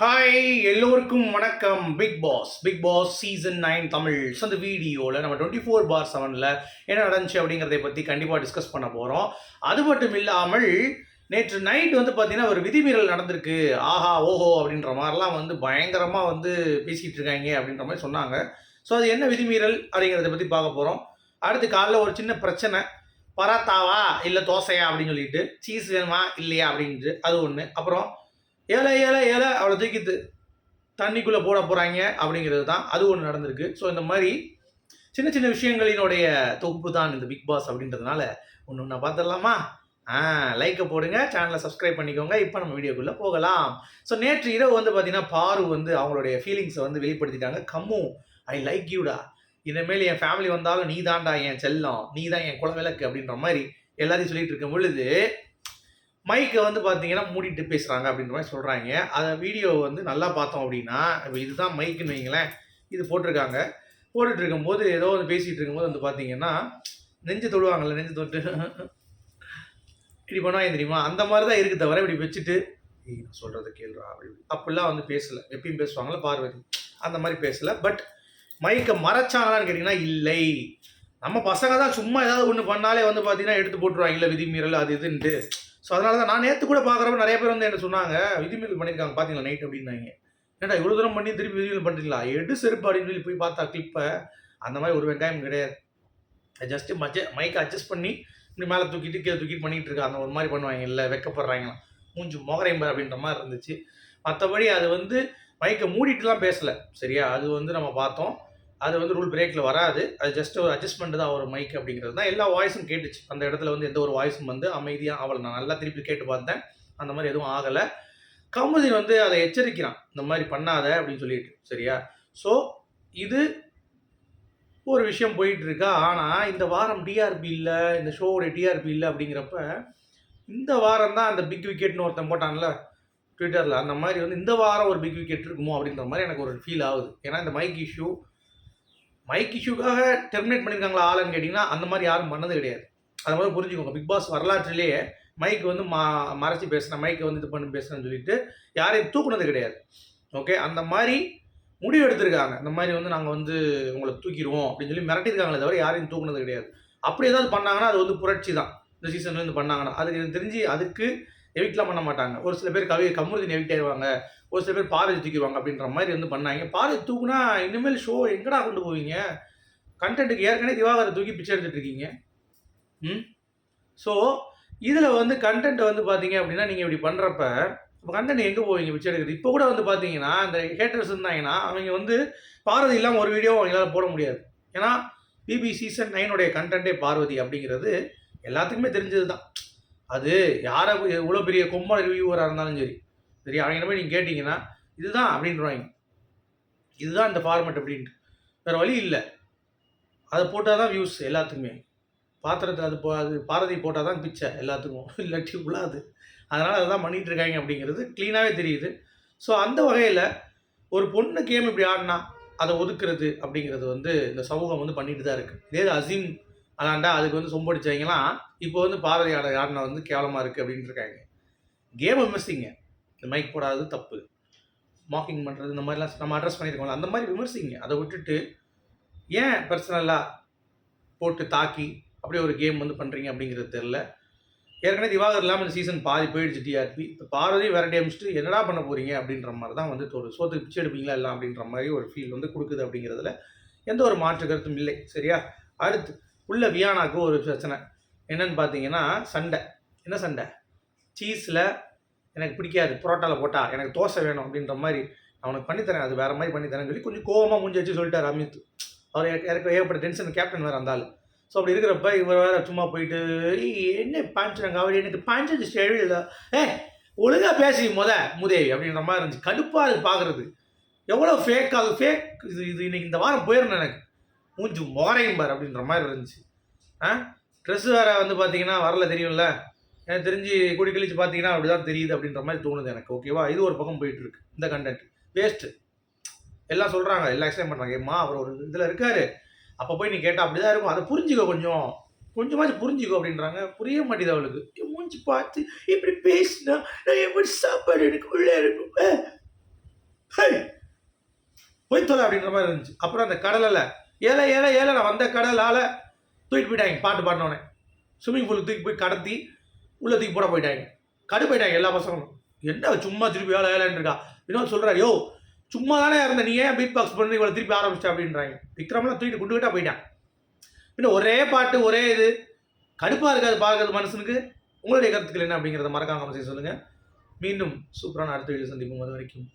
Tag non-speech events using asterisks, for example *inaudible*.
Hi எல்லோருக்கும் வணக்கம். Bigg Boss Bigg Boss season nine Tamil. So அந்த வீடியோவில் நம்ம டுவெண்ட்டி ஃபோர் பார் செவனில் என்ன நடந்துச்சு அப்படிங்கிறதை பற்றி கண்டிப்பாக டிஸ்கஸ் பண்ண போகிறோம் அது மட்டும் இல்லாமல் நேற்று நைட் வந்து பார்த்தீங்கன்னா ஒரு விதிமீறல் நடந்திருக்கு. ஆஹா ஓஹோ அப்படின்ற மாதிரிலாம் வந்து பயங்கரமாக வந்து பேசிகிட்டு இருக்காங்க அப்படின்ற மாதிரி சொன்னாங்க. ஸோ அது என்ன விதிமீறல் அப்படிங்கிறத பற்றி பார்க்க போகிறோம் அடுத்து காலைல ஒரு சின்ன பிரச்சனை. பராத்தாவா இல்லை தோசையா? அப்படின்னு சொல்லிட்டு சீஸ் வேணுமா? இல்லையா? அப்படின்ட்டு. அது ஒன்று அப்புறம் ஏழை ஏழை ஏழை அவளை தூக்கித்து தண்ணிக்குள்ளே போட போகிறாங்க அப்படிங்கிறது தான். அது ஒன்று நடந்திருக்கு. ஸோ இந்த மாதிரி சின்ன சின்ன விஷயங்களினுடைய தொகுப்பு தான் இந்த பிக் பாஸ் அப்படின்றதுனால ஒன்று ஒன்றா பார்த்துடலாமா? ஆ லைக்கை போடுங்க சேனலை சப்ஸ்கிரைப் பண்ணிக்கோங்க. இப்போ நம்ம வீடியோக்குள்ளே போகலாம். ஸோ நேற்று இரவு வந்து பார்த்தீங்கன்னா பாரு வந்து அவங்களுடைய ஃபீலிங்ஸை வந்து வெளிப்படுத்திட்டாங்க. கம்மு ஐ லைக் யூடா இனிமேல் என் ஃபேமிலி வந்தாலும் நீ தாண்டா என் செல்லம். நீ தான் என் குளவிளக்கு அப்படின்ற மாதிரி எல்லாரையும் சொல்லிட்டு இருக்கும் பொழுது மைக்கை வந்து பார்த்தீங்கன்னா மூடிட்டு பேசுகிறாங்க அப்படின்ற மாதிரி சொல்கிறாங்க அதை வீடியோ வந்து நல்லா பார்த்தோம் அப்படின்னா இப்போ இதுதான் மைக்குன்னு வைங்களேன் இது போட்டிருக்காங்க. போட்டுட்டு இருக்கும்போது ஏதோ வந்து பேசிகிட்டு இருக்கும்போது வந்து பார்த்தீங்கன்னா நெஞ்சு தொடுவாங்கள்ல நெஞ்சு தொட்டு. இப்படி பண்ணுவாங்க தெரியுமா? அந்த மாதிரி தான் இருக்குது தவிர இப்படி வச்சுட்டு நான் சொல்கிறத கேள்றா அப்படி அப்படிலாம் வந்து பேசலை. எப்பயும் பேசுவாங்களா பார்வதி. அந்த மாதிரி பேசலை. பட் மைக்கை மறைச்சாங்களான்னு கேட்டிங்கன்னா இல்லை. நம்ம பசங்க தான் சும்மா ஏதாவது ஒன்று பண்ணாலே வந்து பார்த்தீங்கன்னா எடுத்து போட்டுருவாங்க. இல்லை விதிமீறல் அது இதுன்ட்டு ஸோ அதனால தான் நான் நேற்று கூட பார்க்குறப்ப நிறைய பேர் வந்து என்ன சொன்னாங்க விதிமீறல் பண்ணியிருக்காங்க பார்த்தீங்களா நைட் அப்படின்னாங்க. ஏன்டா இவ்வளோ தூரம் பண்ணி திருப்பி விதிமீறல் பண்ணுறீங்களா எடு செருப்பு அப்படின்னு சொல்லி போய் பார்த்தா கிளிப்பை அந்த மாதிரி ஒரு வெங்காயம் கிடையாது. ஜஸ்ட்டு மஜ மைக்கை அட்ஜஸ்ட் பண்ணி இப்படி மேலே தூக்கிட்டு கீழே தூக்கிட்டு பண்ணிகிட்டு இருக்காங்க ஒரு மாதிரி பண்ணுவாங்க. இல்லை வெக்கப்படுறாங்களாம். மூஞ்சு மொகரைம்பர் அப்படின்ற மாதிரி இருந்துச்சு. மற்றபடி அது வந்து மைக்கை மூடிட்டுலாம் பேசலை. சரியா? அது வந்து நம்ம பார்த்தோம். அது வந்து ரூல் பிரேக்கில் வராது. அது ஜஸ்ட் ஒரு அட்ஜஸ்ட்மெண்ட் தான் ஒரு மைக் அப்படிங்கிறது. தான் எல்லா வாய்ஸும் கேட்டுச்சு. அந்த இடத்துல வந்து எந்த ஒரு வாய்ஸும் வந்து அமைதியாக அவளை நான் நல்லா திருப்பி கேட்டு பார்த்தேன். அந்த மாதிரி எதுவும் ஆகலை. கமுதி வந்து அதை எச்சரிக்கிறான். இந்த மாதிரி பண்ணாத அப்படின்னு சொல்லிட்டு சரியா? ஸோ இது ஒரு விஷயம் போயிட்டு இருக்கா ஆனால் இந்த வாரம் டிஆர்பி இல்லை இந்த ஷோவோட டிஆர்பி இல்லை அப்படிங்கிறப்ப இந்த வாரம் தான் அந்த பிக் விக்கெட்னு ஒருத்தன் போட்டான்ல ட்விட்டரில் அந்த மாதிரி வந்து இந்த வாரம் ஒரு பிக் விக்கெட் இருக்குமோ அப்படின்ற மாதிரி எனக்கு ஒரு ஃபீல் ஆகுது. ஏன்னா இந்த மைக் இஷ்யூ மைக் இஷ்யூக்காக டெர்மினேட் பண்ணியிருக்காங்களா ஆளுன்னு கேட்டிங்கன்னா அந்த மாதிரி யாரும் பண்ணது கிடையாது. அது மாதிரி புரிஞ்சுக்கோங்க. பிக் பாஸ் வரலாற்றிலேயே மைக் வந்து மா மறைச்சி பேசுகிறேன் மைக்கை வந்து இது பண்ணி பேசுகிறேன்னு சொல்லிட்டு யாரையும் தூக்குனது கிடையாது. ஓகே அந்த மாதிரி முடிவு எடுத்திருக்காங்க. இந்த மாதிரி வந்து நாங்கள் வந்து உங்களை தூக்கிடுவோம் அப்படின்னு சொல்லி மிரட்டியிருக்காங்களே தவிர யாரையும் தூக்குனது கிடையாது. அப்படி ஏதாவது பண்ணாங்கன்னா அது வந்து புரட்சி தான். இந்த சீசன்லேருந்து பண்ணாங்கன்னா. அதுக்கு எனக்கு தெரிஞ்சு அதுக்கு எவிக்ட்லாம் பண்ண மாட்டாங்க. ஒரு சில பேர் கவி கமுருதின் எவிக்ட் ஆயிடுவாங்க ஒரு சில பேர் பாரதி தூக்கிடுவாங்க அப்படின்ற மாதிரி வந்து பண்ணாங்க. பாரதி தூக்குனா இனிமேல் ஷோ எங்கடா கொண்டு போவீங்க? கண்டென்ட்டுக்கு ஏற்கனவே திவாகரை தூக்கி பிச்சை எடுத்துட்டு இருக்கீங்க. ம்? ஸோ இதில் வந்து கண்டென்ட் வந்து பார்த்தீங்க அப்படின்னா நீங்கள் இப்படி பண்ணுறப்ப இப்போ கண்டென்ட் எங்கே போவீங்க பிச்சை எடுக்கிறது? இப்போ கூட வந்து பார்த்தீங்கன்னா இந்த ஹேட்டர்ஸ் இருந்தாங்கன்னா அவங்க வந்து பாரதி இல்லாமல் ஒரு வீடியோ அவங்களால போட முடியாது. ஏன்னா பிபி சீசன் நைனுடைய கண்டென்ட்டே பார்வதி அப்படிங்கிறது எல்லாத்துக்குமே தெரிஞ்சது தான் அது யாரை இவ்வளோ பெரிய கொம்பன் ரிவ்யூவராக இருந்தாலும் சரி. சரியா? அப்படிங்கிற மாதிரி நீங்கள் கேட்டிங்கன்னா இதுதான் அப்படின்றவாங்க இதுதான் இந்த ஃபார்மெட் அப்படின்ட்டு. வேறு வழி இல்லை. அதை போட்டால் தான் வியூஸ் எல்லாத்துக்குமே. பாத்திரத்தை அது போ அது பாரதி போட்டால் தான் பிச்சை எல்லாத்துக்கும். *laughs* இல்லாட்டி உள்ளாது அதனால் அதுதான் பண்ணிகிட்டு இருக்காங்க அப்படிங்கிறது க்ளீனாகவே தெரியுது. ஸோ அந்த வகையில் ஒரு பொண்ணு கேம் இப்படி ஆடினா அதை ஒதுக்குறது அப்படிங்கிறது வந்து இந்த சமூகம் வந்து பண்ணிட்டு தான் இருக்குது இதே அசீம் அதாண்டா அதுக்கு வந்து சொம்படிச்சவங்களாம் இப்போ வந்து பாரதி ஆட ஆடினா வந்து கேவலமாக இருக்குது அப்படின்ட்டு இருக்காங்க. கேம் விமர்சிங்க இந்த மைக் போடாதது தப்பு. மாக்கிங் பண்ணுறது இந்த மாதிரிலாம் நம்ம அட்ரஸ் பண்ணியிருக்கோம்ல அந்த மாதிரி விமர்சிங்க. அதை விட்டுட்டு ஏன் பர்சனலாக போட்டு தாக்கி அப்படியே ஒரு கேம் வந்து பண்ணுறீங்க அப்படிங்கிறது தெரில ஏற்கனவே திவாகர் இல்லாமல் இந்த சீசன் பாதி போயிடுச்சு டிஆர்பி இப்போ பார்வதி விரட்டி அமிச்சிட்டு என்னடா பண்ண போகிறீங்க அப்படின்ற மாதிரி தான் வந்து ஒரு சோத்துக்கு பிச்சை எடுப்பீங்களா இல்லை அப்படின்ற மாதிரி ஒரு ஃபீல் வந்து கொடுக்குது அப்படிங்கிறதுல எந்த ஒரு மாற்று கருத்தும் இல்லை. சரியா? அடுத்து உள்ள வியானாக்கு ஒரு பிரச்சனை. என்னன்னு பார்த்தீங்கன்னா சண்டை. என்ன சண்டை? சீஸில் எனக்கு பிடிக்காது புரோட்டாவில் போட்டா எனக்கு தோசை வேணும் அப்படின்ற மாதிரி அவனுக்கு பண்ணித்தரேன் அது வேறு மாதிரி பண்ணித்தரேன்னு சொல்லி கொஞ்சம் கோவமாக மூஞ்சி வச்சு சொல்லிட்டார் அமித். அவர் எனக்கு ஏகப்பட்ட டென்ஷன் கேப்டன் வேறு இருந்தாலும் ஸோ அப்படி இருக்கிறப்ப இவர் வேறு சும்மா போயிட்டு என்ன பாஞ்சுறாங்க அவர் எனக்கு பாஞ்சது இல்லை. ஏ ஒழுங்காக பேசி முத முதேவி அப்படின்ற மாதிரி இருந்துச்சு. கடுப்பாக அது பார்க்குறது எவ்வளோ ஃபேக் அது ஃபேக் இது இது இன்னைக்கு இந்த வாரம் போயிடணும் எனக்கு. மூஞ்சி மோரையும் பார் அப்படின்ற மாதிரி இருந்துச்சு. ஆ? ட்ரெஸ் வேறு வந்து பார்த்தீங்கன்னா வரல தெரியும்ல. எனக்கு தெரிஞ்சு கூடி கழிச்சு பார்த்தீங்கன்னா அப்படி தான் தெரியுது அப்படின்ற மாதிரி தோணுது எனக்கு ஓகேவா இது ஒரு பக்கம் போயிட்டு இருக்கு இந்த கண்டென்ட் வேஸ்ட்டு எல்லாம் சொல்கிறாங்க எல்லாம் எக்ஸ்பிளைன் பண்ணுறாங்க ஏம்மா அவர் ஒரு இதில் இருக்காரு. அப்போ போய் நீ கேட்டால் அப்படி தான் இருக்கும். அதை புரிஞ்சுக்கோ கொஞ்சம். கொஞ்சமாச்சும் புரிஞ்சுக்கோ அப்படின்றாங்க. புரிய மாட்டேது அவளுக்கு. மூஞ்சி பார்த்து இப்படி பேசினா நான் எப்படி சாப்பாடு எனக்கு உள்ளே இருக்கும். போய் தொலை அப்படின்ற மாதிரி இருந்துச்சு. அப்புறம் அந்த கடலில் ஏழை ஏழை ஏழை நான் வந்த கடலால் தூக்கிட்டு போயிட்டாங்க. பாட்டு பாடினோடனே ஸ்விம்மிங் பூலுக்கு தூக்கி போய் கடத்தி உள்ளே தூக்கி போட போயிட்டாங்க. கடு போயிட்டாங்க எல்லா பசங்களும். என்ன சும்மா திருப்பி வேலை வேலைன்னு இருக்கா? இன்னொரு சொல்கிறார் யோ சும்மா தானே இருந்த நீ ஏன் பீட் பாக்ஸ் பண்ணி? இவ்வளோ திருப்பி ஆரம்பிச்சிட்ட அப்படின்றாங்க. விக்ரம்லாம் தூக்கிட்டு குண்டு போயிட்டான். பின்ன ஒரே பாட்டு ஒரே இது. கடுப்பாக இருக்காது பார்க்கறது மனுஷனுக்கு உங்களுடைய கருத்துக்கள் என்ன அப்படிங்கிறத மறக்காம செய்ய சொல்லுங்கள் மீண்டும் சூப்பரான அடுத்த வீடியோ சந்திப்போம். அது வரைக்கும்